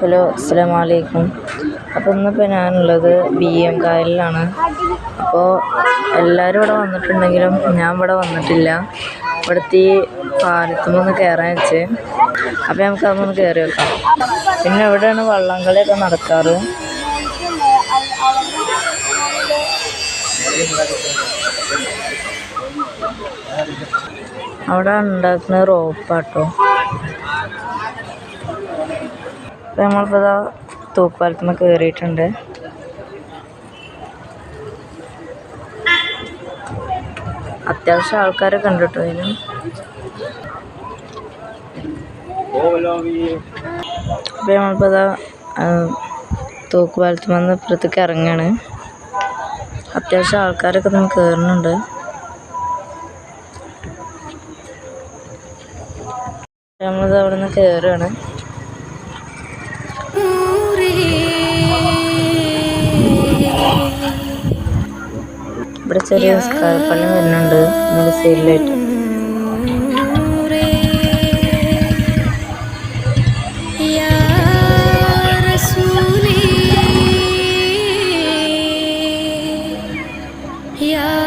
Hello അസ്സാം വലൈക്കും അപ്പോൾ ഇന്നിപ്പോൾ ഞാനുള്ളത് ബി എം കായലിലാണ്. അപ്പോൾ എല്ലാവരും ഇവിടെ വന്നിട്ടുണ്ടെങ്കിലും ഞാൻ ഇവിടെ വന്നിട്ടില്ല. ഇവിടുത്തെ ഈ പാലത്തുമൊന്ന് കയറാൻ വെച്ച്. അപ്പോൾ നമുക്ക് അതൊന്ന് കയറി വെക്കാം പിന്നെ ഇവിടെയാണ് വള്ളംകളിയൊക്കെ നടക്കാറ്? അവിടെ ഉണ്ടാക്കുന്ന റോപ്പാട്ടോ. നമ്മളിപ്പോൾ ഇതാ നിന്ന് കയറിയിട്ടുണ്ട് അത്യാവശ്യം ആൾക്കാരെ ഉണ്ട് കേട്ടോ ഇതിന് അപ്പോൾ നമ്മളിപ്പോൾ ഇതാ തൂക്കുപാലത്തുമ്മന്ന് ഇപ്പുറത്തേക്ക് ഇറങ്ങുകയാണ് അത്യാവശ്യം ആൾക്കാരൊക്കെ നമ്മൾ കയറുന്നുണ്ട് നമ്മളിത് അവിടെ നിന്ന് കയറുകയാണ് ഇവിടെ ചെറിയ നിസ്കാരപ്പള്ളി വരുന്നുണ്ട് നമ്മുടെ സൈഡിലായിട്ട്. يا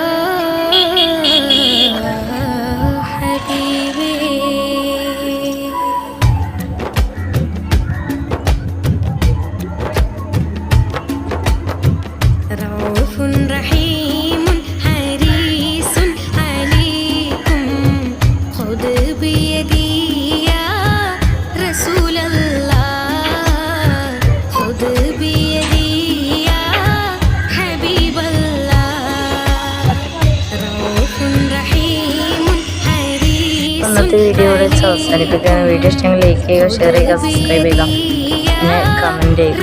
ഇന്നത്തെ അവസാനിപ്പിക്കാൻ വീഡിയോ ഇഷ്ടമെങ്കിൽ ലൈക്ക് ചെയ്യുക ഷെയർ ചെയ്യുക സബ്സ്ക്രൈബ് ചെയ്യുക. പിന്നെ കമന്റ് ചെയ്യുക.